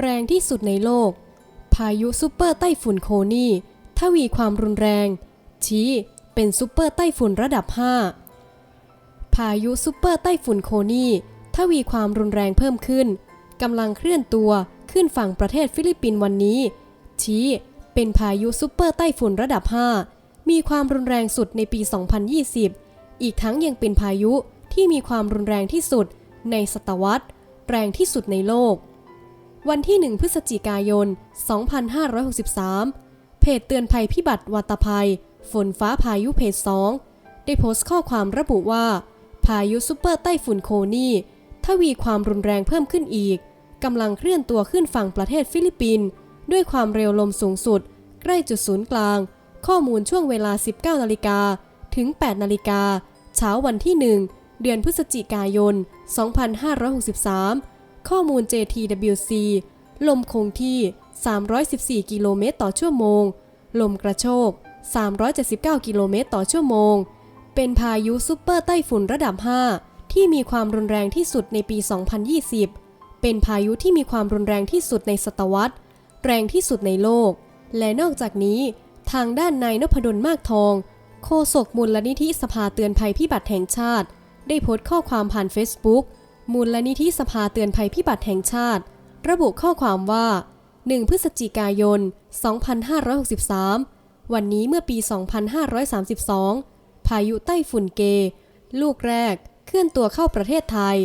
แรงที่สุดในโลก พายุซูเปอร์ไต้ฝุ่นโคนี่ทวีความรุนแรง ชี้เป็นซูเปอร์ไต้ฝุ่นระดับ 5 พายุซูเปอร์ไต้ฝุ่นโคนี่ทวีความรุนแรงเพิ่มขึ้นกำลังเคลื่อนตัวขึ้นฝั่งประเทศฟิลิปปินส์วันนี้ ชี้ เป็นพายุซูเปอร์ไต้ฝุ่นระดับ 5 มีความรุนแรงสุดในปี 2020 อีกทั้งยังเป็นพายุที่มีความรุนแรงที่สุดในศตวรรษ แรงที่สุดในโลก วันที่ 1 พฤศจิกายน 2563 เพจเตือนภัยพิบัติวัตภัย ฝนฟ้าพายุเพจ 2 ได้โพสต์ข้อความระบุว่า พายุซูเปอร์ไต้ฝุ่นโคนี่ทวีความรุนแรงเพิ่มขึ้นอีก กำลังเคลื่อนตัวขึ้นฝั่งประเทศฟิลิปปินส์ด้วยความเร็วลมสูงสุด ใกล้จุดศูนย์กลาง ข้อมูลช่วงเวลา 19 นาฬิกาถึง 8 นาฬิกา เช้าวันที่ 1 เดือนพฤศจิกายน 2563 ข้อมูล JTWC ลมคงที่ 314 กิโลเมตรต่อชั่วโมง ลมกระโชก 379 กิโลเมตรต่อชั่วโมง เป็นพายุซุปเปอร์ไต้ฝุ่นระดับ 5 ที่มีความรุนแรงที่สุดในปี 2020 เป็นพายุที่มีความรุนแรงที่สุดในศตวรรษ แรงที่สุดในโลก และนอกจากนี้ ทางด้านนายนพดลมากทอง โฆษกมูลนิธิสภาเตือนภัยพิบัติแห่งชาติ ได้โพสต์ข้อความผ่านเฟซบุ๊ก มูลนิธิสภาเตือนภัยพิบัติแห่งชาติ ระบุข้อความว่า 1 พฤศจิกายน 2563 วันนี้เมื่อปี 2532 พายุไต้ฝุ่นเก ลูกแรกเคลื่อนตัวเข้าประเทศไทย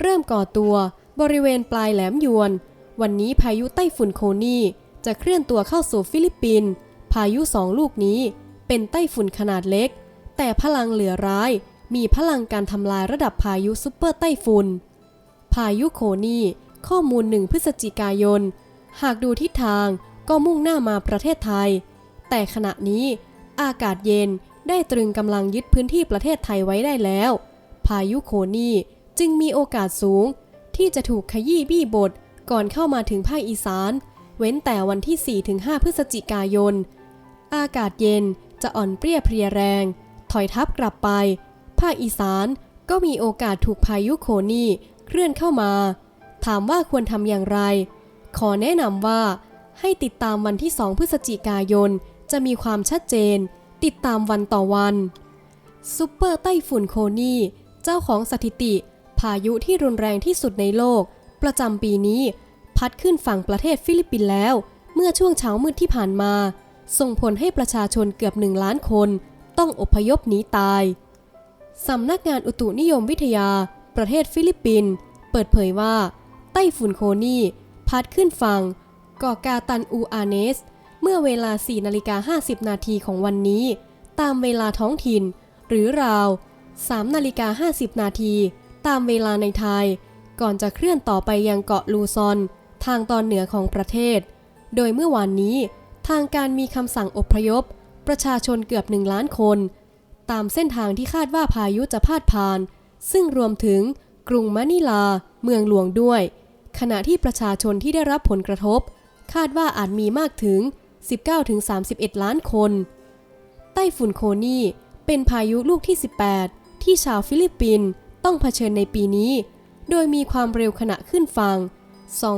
เริ่มก่อตัวบริเวณปลายแหลมยวน วันนี้พายุไต้ฝุ่นโคนี่จะเคลื่อนตัวเข้าสู่ฟิลิปปินส์พายุสองลูกนี้เป็นไต้ฝุ่นขนาดเล็ก แต่พลังเหลือร้าย มีพลังการทำลายระดับพายุซุปเปอร์ไต้ฝุ่น พายุโคนีข้อมูล1พฤศจิกายน หากดูทิศทางก็มุ่งหน้ามาประเทศไทย แต่ขณะนี้อากาศเย็นได้ตรึงกำลังยึดพื้นที่ประเทศไทยไว้ได้แล้ว พายุโคนีจึงมีโอกาสสูง ที่จะถูกขยี้บี้บทก่อนเข้ามาถึงภาคอีสาน เว้นแต่วันที่ 4-5 พฤศจิกายน อากาศเย็นจะอ่อนเปรี้ยเพรียแรง ถอยทับกลับไป ภาคอีสานก็มีโอกาสถูกพายุโคนี่เคลื่อนเข้ามา ถามว่าควรทำอย่างไร ขอแนะนำว่า ให้ติดตามวันที่ 2 พฤศจิกายน จะมีความชัดเจน ติดตามวันต่อวันซุปเปอร์ไต้ฝุ่นโคนี่เจ้าของสถิติ พายุที่รุนแรงที่สุดในโลก ประจำปีนี้ พัดขึ้นฝั่งประเทศฟิลิปปินส์แล้ว เมื่อช่วงเช้ามืดที่ผ่านมา ส่งผลให้ประชาชนเกือบหนึ่งล้านคน ต้องอพยพหนีตาย สำนักงานอุตุนิยมวิทยา ประเทศฟิลิปปินส์เปิดเผยว่า ไต้ฝุ่นโคนี่ พัดขึ้นฝั่งเกาะกาตันอูอาเนส เมื่อเวลา 4 นาฬิกา 50 นาทีของวันนี้ ตามเวลาท้องถิ่น หรือราว 3 นาฬิกา 50 นาที ตามเวลาในไทย ก่อนจะเคลื่อนต่อไปยังเกาะลูซอน ทางตอนเหนือของประเทศ โดยเมื่อวานนี้ ทางการมีคำสั่งอพยพ ประชาชนเกือบหนึ่งล้านคน ตามเส้นทางที่คาดว่าพายุจะพาดผ่าน ซึ่งรวมถึงกรุงมะนิลา เมืองหลวงด้วย ขณะที่ประชาชนที่ได้รับผลกระทบ คาดว่าอาจมีมากถึง 19-31 ล้านคน ไต้ฝุ่นโคนี่เป็นพายุลูกที่ 18 ที่ชาวฟิลิปปินส์ต้องเผชิญในปีนี้ โดยมีความเร็วขณะขึ้นฝั่ง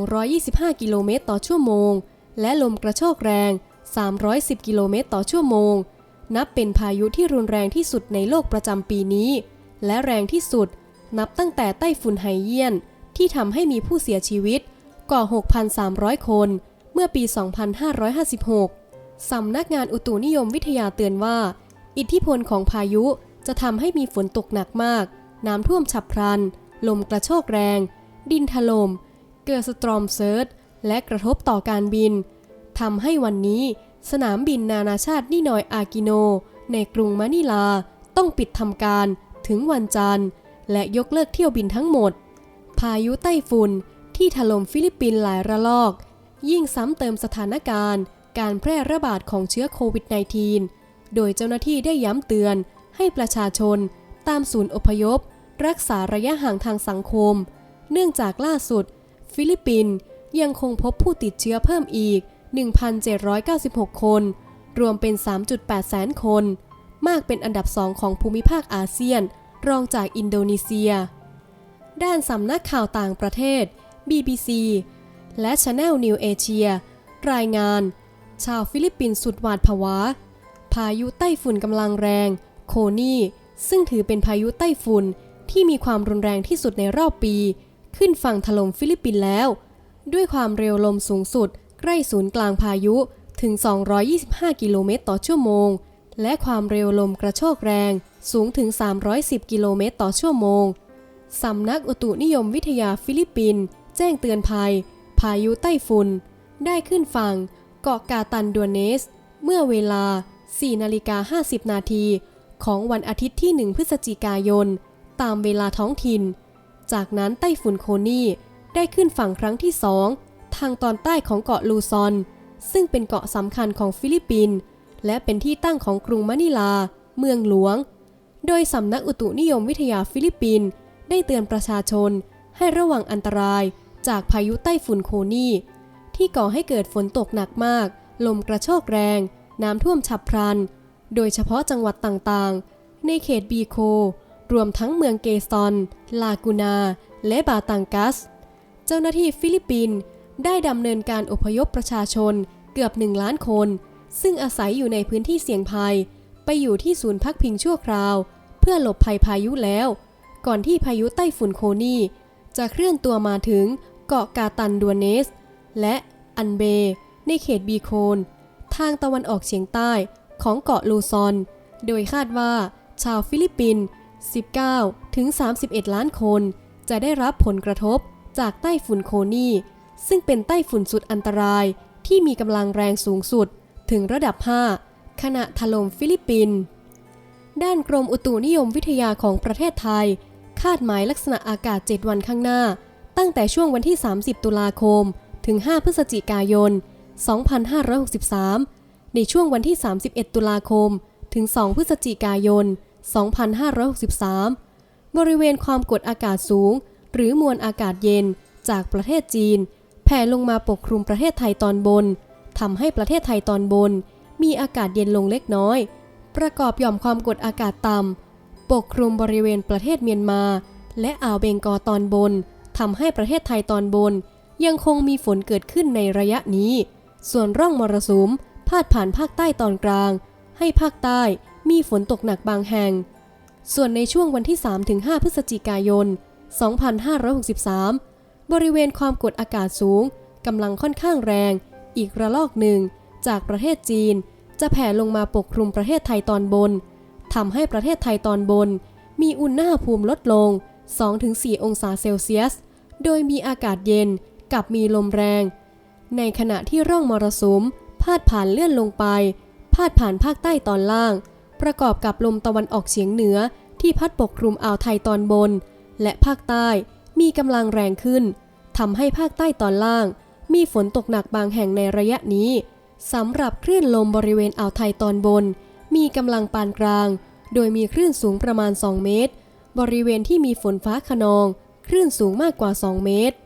225 กิโลเมตรต่อชั่วโมง และลมกระโชกแรง 310 กิโลเมตรต่อชั่วโมง นับเป็นพายุที่รุนแรงที่สุดในโลกประจำปีนี้ และแรงที่สุด นับตั้งแต่ไต้ฝุ่นไฮเยียน ที่ทำให้มีผู้เสียชีวิตกว่า6,300 คน เมื่อปี 2556 สำนักงานอุตุนิยมวิทยาเตือนว่า อิทธิพลของพายุจะทำให้มีฝนตกหนักมาก น้ำท่วมฉับพลัน ลมกระโชกแรง ดินถลม่ม เกิดสตรอมเซิร์ชและกระทบต่อการบินทำให้วันนี้ สนามบินนานาชาตินินอยอากิโน ในกรุงมะนิลา ต้องปิดทำการถึงวันจันทร์ และยกเลิกเที่ยวบินทั้งหมด พายุไต้ฝุ่นที่ถล่มฟิลิปปินส์หลายระลอก ยิ่งซ้ำเติมสถานการณ์ การแพร่ระบาดของเชื้อโควิด -19 โดยเจ้าหน้าที่ได้ย้ำเตือนให้ประชาชน ตามศูนย์อพยพ รักษาระยะห่างทางสังคม เนื่องจากล่าสุด ฟิลิปปินส์ยังคงพบผู้ติดเชื้อเพิ่มอีก 1,796 คน รวมเป็น 3.8 แสนคน มากเป็นอันดับสองของภูมิภาคอาเซียน รองจากอินโดนีเซีย ด้านสำนักข่าวต่างประเทศ BBC และ Channel New Asia รายงาน ชาวฟิลิปปินส์สุดหวาดผวา พายุไต้ฝุ่นกำลังแรง โคนี่ ซึ่งถือเป็นพายุไต้ฝุ่นที่มีความรุนแรงที่สุดในรอบปี ขึ้นฝั่งถล่มฟิลิปปินส์แล้ว ด้วยความเร็วลมสูงสุด ใกล้ศูนย์กลางพายุถึง 225 กิโลเมตรต่อชั่วโมง และความเร็วลมกระโชกแรงสูงถึง 310 กิโลเมตรต่อชั่วโมง สำนักอุตุนิยมวิทยาฟิลิปปินส์แจ้งเตือนภัย พายุไต้ฝุ่นได้ขึ้นฝั่งเกาะกาตันดัวเนส เมื่อเวลา 4 นาฬิกา 50 นาทีของวันอาทิตย์ที่ 1 พฤศจิกายน ตามเวลาท้องถิ่น จากนั้นไต้ฝุ่นโคนี่ได้ขึ้นฝั่งครั้งที่สองางตอนใต้ของเกาะลูซอน ซึ่งเป็นเกาะสำคัญของฟิลิปปินส์และเป็นที่ตั้งของกรุงมะนิลา เมืองหลวง โดยสำนักอุตุนิยมวิทยาฟิลิปปินส์ได้เตือนประชาชน ให้ระวังอันตรายจากพายุไต้ฝุ่นโคนีที่ก่อให้เกิดฝนตกหนักมาก ลมกระโชกแรง น้ำท่วมฉับพลัน โดยเฉพาะจังหวัดต่างๆ ในเขตบีโค รวมทั้งเมืองเกซอน ลากูนา และบาตังกัส เจ้าหน้าที่ฟิลิปปินส์ ได้ดำเนินการอพยพประชาชนเกือบหนึ่งล้านคน ซึ่งอาศัยอยู่ในพื้นที่เสี่ยงภัย ไปอยู่ที่ศูนย์พักพิงชั่วคราว เพื่อหลบภัยพายุแล้ว ก่อนที่พายุไต้ฝุ่นโคนี่ จะเคลื่อนตัวมาถึงเกาะกาตันดัวเนส และอันเบ ในเขตบีโคน ทางตะวันออกเฉียงใต้ของเกาะลูซอน โดยคาดว่าชาวฟิลิปปินส์ 19 ถึง 31 ล้านคน จะได้รับผลกระทบจากไต้ฝุ่นโคนี่ ซึ่งเป็นไต้ฝุ่นสุดอันตรายที่มีกำลังแรงสูงสุดถึงระดับ 5 ขณะถล่มฟิลิปปินส์ด้านกรมอุตุนิยมวิทยาของประเทศไทย คาดหมายลักษณะอากาศ 7 วันข้างหน้า ตั้งแต่ช่วงวันที่ 30 ตุลาคม ถึง 5 พฤศจิกายน 2563 ในช่วงวันที่ 31 ตุลาคม ถึง 2 พฤศจิกายน 2563 บริเวณความกดอากาศสูง หรือมวลอากาศเย็นจากประเทศจีน ผ่ลงมาปกคลุมประเทศไทยตอนบนทำให้ประเทศไทยตอนบน มีอากาศเย็นลงเล็กน้อย ประกอบหย่อมความกดอากาศต่ำปกคลุมบริเวณประเทศเมียนมา และอ่าวเบงกอตอนบนทำให้ประเทศไทยตอนบน ยังคงมีฝนเกิดขึ้นในระยะนี้ ส่วนร่องมรสุมพาดผ่านภาคใต้ตอนกลาง ให้ภาคใต้มีฝนตกหนักบางแห่ง ส่วนในช่วงวันที่ 3-5 พฤศจิกายน 2563 บริเวณความกดอากาศสูงกำลังค่อนข้างแรง อีกระลอกหนึ่ง จากประเทศจีน จะแผ่ลงมาปกคลุมประเทศไทยตอนบนทำให้ประเทศไทยตอนบน มีอุณหภูมิลดลง 2-4 องศาเซลเซียส โดยมีอากาศเย็นกับมีลมแรง ในขณะที่ร่องมรสุม พาดผ่านเลื่อนลงไป พาดผ่านภาคใต้ตอนล่าง ประกอบกับลมตะวันออกเฉียงเหนือที่พัดปกคลุมอ่าวไทยตอนบน และภาคใต้ มีกำลังแรงขึ้นทำให้ภาคใต้ตอนล่าง มีฝนตกหนักบางแห่งในระยะนี้สำหรับคลื่นลมบริเวณอ่าวไทยตอนบน มีกำลังปานกลาง โดยมีคลื่นสูงประมาณ 2 เมตร บริเวณที่มีฝนฟ้าขนอง คลื่นสูงมากกว่า 2 เมตร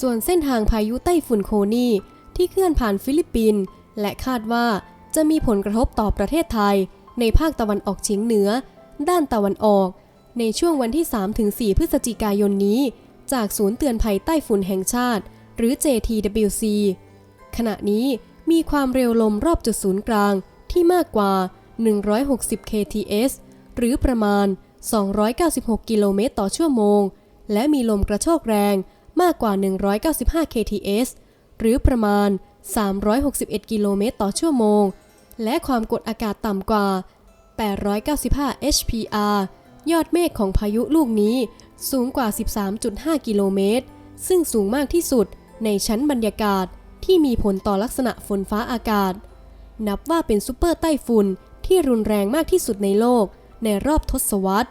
ส่วนเส้นทางพายุไต้ฝุ่นโคนี่ที่เคลื่อนผ่านฟิลิปปินส์และคาดว่าจะมีผลกระทบต่อประเทศไทย ในภาคตะวันออกเฉียงเหนือ ด้านตะวันออก ในช่วงวันที่ 3-4 พฤศจิกายนนี้ จากศูนย์เตือนภัยใต้ฝุ่นแห่งชาติ หรือ JTWC ขณะนี้มีความเร็วลมรอบจุดศูนย์กลางที่มากกว่า 160 kts หรือประมาณ 296 กิโลเมตรต่อชั่วโมง และมีลมกระโชกแรงมากกว่า 195 kts หรือประมาณ 361 กิโลเมตรต่อชั่วโมง และความกดอากาศต่ำกว่า 895 HPR ยอดเมฆของพายุลูกนี้สูงกว่า 13.5 กิโลเมตร ซึ่งสูงมากที่สุดในชั้นบรรยากาศที่มีผลต่อลักษณะฝนฟ้าอากาศ นับว่าเป็นซูเปอร์ไต้ฝุ่นที่รุนแรงมากที่สุดในโลกในรอบทศวรรษ